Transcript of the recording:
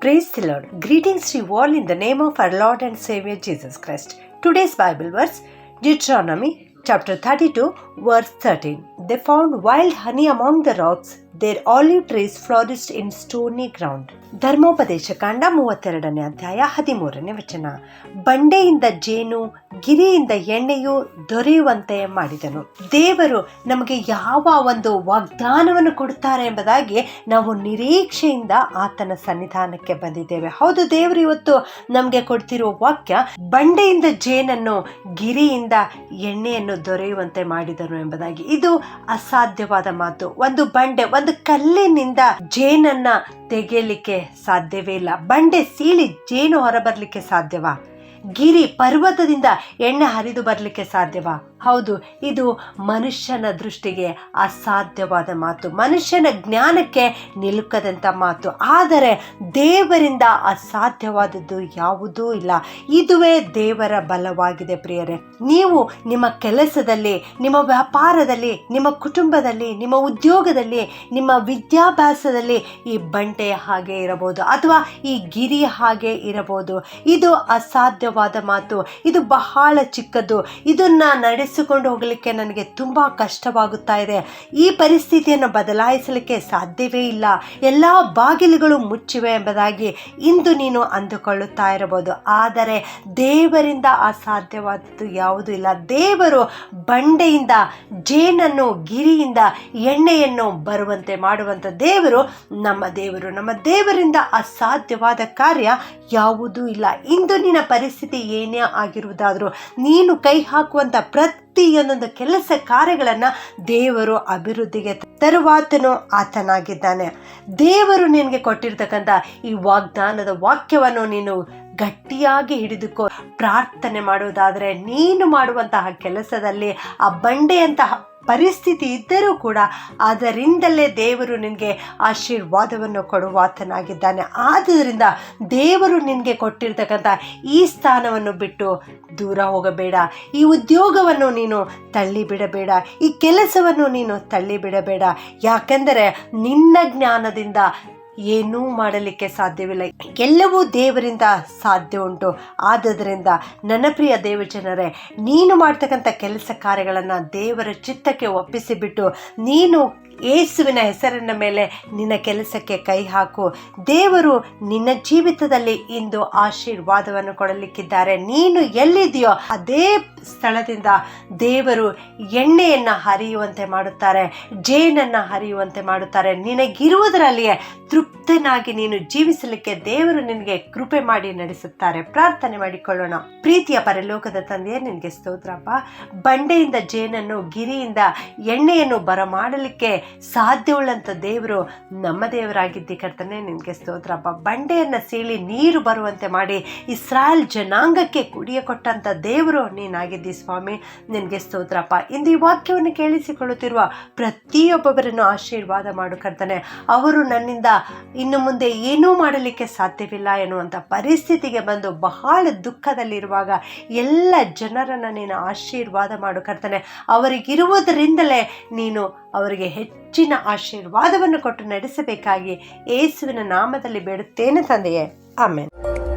Praise the Lord. Greetings to you all in the name of our Lord and Savior Jesus Christ. Today's Bible verse, Deuteronomy chapter 32, verse 13. They found wild honey among the rocks, their olive trees flourished in stony ground. ಧರ್ಮೋಪದೇಶ ಕಾಂಡ ಮೂವತ್ತೆರಡನೇ ಅಧ್ಯಾಯ ಹದಿಮೂರನೇ ವಚನ ಬಂಡೆಯಿಂದ ಜೇನು ಗಿರಿಯಿಂದ ಎಣ್ಣೆಯು ದೊರೆಯುವಂತೆ ಮಾಡಿದನು ದೇವರು ನಮಗೆ ಯಾವ ಒಂದು ವಾಗ್ದಾನವನ್ನು ಕೊಡುತ್ತಾರೆ ಎಂಬುದಾಗಿ ನಾವು ನಿರೀಕ್ಷೆಯಿಂದ ಆತನ ಸನ್ನಿಧಾನಕ್ಕೆ ಬಂದಿದ್ದೇವೆ ಹೌದು ದೇವರು ಇವತ್ತು ನಮಗೆ ಕೊಡ್ತಿರುವ ವಾಕ್ಯ ಬಂಡೆಯಿಂದ ಜೇನನ್ನು ಗಿರಿಯಿಂದ ಎಣ್ಣೆಯನ್ನು ದೊರೆಯುವಂತೆ ಮಾಡಿದನು ಎಂಬುದಾಗಿ. ಇದು ಅಸಾಧ್ಯವಾದ ಮಾತು. ಒಂದು ಬಂಡೆ, ಒಂದು ಕಲ್ಲಿನಿಂದ ಜೇನನ್ನ ತೆಗೆಯಲಿಕ್ಕೆ ಸಾಧ್ಯವೇ ಇಲ್ಲ. ಬಂಡೆ ಸೀಳಿ ಜೇನು ಹೊರಬರಲಿಕ್ಕೆ ಸಾಧ್ಯವಾ? ಗಿರಿ ಪರ್ವತದಿಂದ ಎಣ್ಣೆ ಹರಿದು ಬರಲಿಕ್ಕೆ ಸಾಧ್ಯವಾ? ಹೌದು, ಇದು ಮನುಷ್ಯನ ದೃಷ್ಟಿಗೆ ಅಸಾಧ್ಯವಾದ ಮಾತು. ಮನುಷ್ಯನ ಜ್ಞಾನಕ್ಕೆ ನಿಲುಕದಂಥ ಮಾತು. ಆದರೆ ದೇವರಿಂದ ಅಸಾಧ್ಯವಾದದ್ದು ಯಾವುದೂ ಇಲ್ಲ. ಇದುವೇ ದೇವರ ಬಲವಾಗಿದೆ ಪ್ರಿಯರೇ. ನೀವು ನಿಮ್ಮ ಕೆಲಸದಲ್ಲಿ, ನಿಮ್ಮ ವ್ಯಾಪಾರದಲ್ಲಿ, ನಿಮ್ಮ ಕುಟುಂಬದಲ್ಲಿ, ನಿಮ್ಮ ಉದ್ಯೋಗದಲ್ಲಿ, ನಿಮ್ಮ ವಿದ್ಯಾಭ್ಯಾಸದಲ್ಲಿ ಈ ಬಂಟೆ ಹಾಗೆ ಇರಬಹುದು ಅಥವಾ ಈ ಗಿರಿ ಹಾಗೆ ಇರಬಹುದು. ಇದು ಅಸಾಧ್ಯವಾದ ಮಾತು. ಇದು ಬಹಳ ಚಿಕ್ಕದ್ದು ಇದನ್ನ ನಡೆಸಿಕೊಂಡು ಹೋಗಲಿಕ್ಕೆ ನನಗೆ ತುಂಬ ಕಷ್ಟವಾಗುತ್ತಾ ಇದೆ. ಈ ಪರಿಸ್ಥಿತಿಯನ್ನು ಬದಲಾಯಿಸಲಿಕ್ಕೆ ಸಾಧ್ಯವೇ ಇಲ್ಲ. ಎಲ್ಲ ಬಾಗಿಲುಗಳು ಮುಚ್ಚಿವೆ ಎಂಬುದಾಗಿ ಇಂದು ನೀನು ಅಂದುಕೊಳ್ಳುತ್ತಾ ಇರಬಹುದು. ಆದರೆ ದೇವರಿಂದ ಅಸಾಧ್ಯವಾದದ್ದು ಯಾವುದೂ ಇಲ್ಲ. ದೇವರು ಬಂಡೆಯಿಂದ, ಜೇನನ್ನು, ಗಿರಿಯಿಂದ, ಎಣ್ಣೆಯನ್ನು ಬರುವಂತೆ ಮಾಡುವಂಥ ದೇವರು ನಮ್ಮ ದೇವರು. ನಮ್ಮ ದೇವರಿಂದ ಅಸಾಧ್ಯವಾದ ಕಾರ್ಯ ಯಾವುದೂ ಇಲ್ಲ. ಇಂದು ನಿನ್ನ ಪರಿಸ್ಥಿತಿ ಏನೇ ಆಗಿರುವುದಾದರೂ ನೀನು ಕೈ ಹಾಕುವಂಥ ಪ್ರತಿಯೊಂದೊಂದು ಕೆಲಸ ಕಾರ್ಯಗಳನ್ನು ದೇವರು ಅಭಿವೃದ್ಧಿಗೆ ತರುವಾತನು ಆತನಾಗಿದ್ದಾನೆ. ದೇವರು ನಿನಗೆ ಕೊಟ್ಟಿರ್ತಕ್ಕಂಥ ಈ ವಾಗ್ದಾನದ ವಾಕ್ಯವನ್ನು ನೀನು ಗಟ್ಟಿಯಾಗಿ ಹಿಡಿದುಕೋ, ಪ್ರಾರ್ಥನೆ ಮಾಡುವುದಾದರೆ ನೀನು ಮಾಡುವಂತಹ ಕೆಲಸದಲ್ಲಿ ಆ ಬಂಡೆಯಂತಹ ಪರಿಸ್ಥಿತಿ ಇದ್ದರೂ ಕೂಡ ಅದರಿಂದಲೇ ದೇವರು ನಿನಗೆ ಆಶೀರ್ವಾದವನ್ನು ಕೊಡುವಾತನಾಗಿದ್ದಾನೆ. ಆದ್ದರಿಂದ ದೇವರು ನಿನಗೆ ಕೊಟ್ಟಿರ್ತಕ್ಕಂಥ ಈ ಸ್ಥಾನವನ್ನು ಬಿಟ್ಟು ದೂರ ಹೋಗಬೇಡ. ಈ ಉದ್ಯೋಗವನ್ನು ನೀನು ತಳ್ಳಿ ಬಿಡಬೇಡ ಈ ಕೆಲಸವನ್ನು ನೀನು ತಳ್ಳಿ ಬಿಡಬೇಡ ಯಾಕೆಂದರೆ ನಿನ್ನ ಜ್ಞಾನದಿಂದ ಏನೂ ಮಾಡಲಿಕ್ಕೆ ಸಾಧ್ಯವಿಲ್ಲ. ಎಲ್ಲವೂ ದೇವರಿಂದ ಸಾಧ್ಯ ಉಂಟು. ಆದ್ದರಿಂದ ನನ್ನ ಪ್ರಿಯ ದೇವಜನರೇ, ನೀನು ಮಾಡ್ತಕ್ಕಂಥ ಕೆಲಸ ಕಾರ್ಯಗಳನ್ನು ದೇವರ ಚಿತ್ತಕ್ಕೆ ಒಪ್ಪಿಸಿಬಿಟ್ಟು, ನೀನು ಯೇಸುವಿನ ಹೆಸರಿನ ಮೇಲೆ ನಿನ್ನ ಕೆಲಸಕ್ಕೆ ಕೈ ಹಾಕು. ದೇವರು ನಿನ್ನ ಜೀವಿತದಲ್ಲಿ ಇಂದು ಆಶೀರ್ವಾದವನ್ನು ಕೊಡಲಿಕ್ಕಿದ್ದಾರೆ. ನೀನು ಎಲ್ಲಿದೆಯೋ ಅದೇ ಸ್ಥಳದಿಂದ ದೇವರು ಎಣ್ಣೆಯನ್ನು ಹರಿಯುವಂತೆ ಮಾಡುತ್ತಾರೆ, ಜೇನನ್ನು ಹರಿಯುವಂತೆ ಮಾಡುತ್ತಾರೆ. ನಿನಗಿರುವುದರಲ್ಲಿಯೇ ತೃಪ್ತನಾಗಿ ನೀನು ಜೀವಿಸಲಿಕ್ಕೆ ದೇವರು ನಿನಗೆ ಕೃಪೆ ಮಾಡಿ ನಡೆಸುತ್ತಾರೆ. ಪ್ರಾರ್ಥನೆ ಮಾಡಿಕೊಳ್ಳೋಣ. ಪ್ರೀತಿಯ ಪರಲೋಕದ ತಂದೆಯೇ, ನಿನಗೆ ಸ್ತೋತ್ರಪ್ಪ. ಬಂಡೆಯಿಂದ ಜೇನನ್ನು, ಗಿರಿಯಿಂದ ಎಣ್ಣೆಯನ್ನು ಬರಮಾಡಲಿಕ್ಕೆ ಸಾಧ್ಯವುಳ್ಳಂಥ ದೇವರು ನಮ್ಮ ದೇವರಾಗಿದ್ದ ಕರ್ತನೆ, ನಿನಗೆ ಸ್ತೋತ್ರಪ್ಪ. ಬಂಡೆಯನ್ನು ಸೀಳಿ ನೀರು ಬರುವಂತೆ ಮಾಡಿ ಇಸ್ರಾಯಲ್ ಜನಾಂಗಕ್ಕೆ ಕುಡಿಯ ಕೊಟ್ಟಂಥ ದೇವರು ನೀನಾಗಿದ್ದಿ ಸ್ವಾಮಿ, ನಿನಗೆ ಸ್ತೋತ್ರಪ್ಪ. ಇಂದು ಈ ವಾಕ್ಯವನ್ನು ಕೇಳಿಸಿಕೊಳ್ಳುತ್ತಿರುವ ಪ್ರತಿಯೊಬ್ಬೊಬ್ಬರನ್ನು ಆಶೀರ್ವಾದ ಮಾಡು ಕರ್ತನೆ. ಅವರು ನನ್ನಿಂದ ಇನ್ನು ಮುಂದೆ ಏನೂ ಮಾಡಲಿಕ್ಕೆ ಸಾಧ್ಯವಿಲ್ಲ ಎನ್ನುವಂಥ ಪರಿಸ್ಥಿತಿಗೆ ಬಂದು ಬಹಳ ದುಃಖದಲ್ಲಿರುವಾಗ ಎಲ್ಲ ಜನರನ್ನು ನೀನು ಆಶೀರ್ವಾದ ಮಾಡು ಕರ್ತನೆ. ಅವರಿಗಿರುವುದರಿಂದಲೇ ನೀನು ಅವರಿಗೆ ಹೆಚ್ಚಿನ ಆಶೀರ್ವಾದವನ್ನು ಕೊಟ್ಟು ನಡೆಸಬೇಕಾಗಿ ಏಸುವಿನ ನಾಮದಲ್ಲಿ ಬೇಡುತ್ತೇನೆ ತಂದೆಯೇ. ಆಮೇಲೆ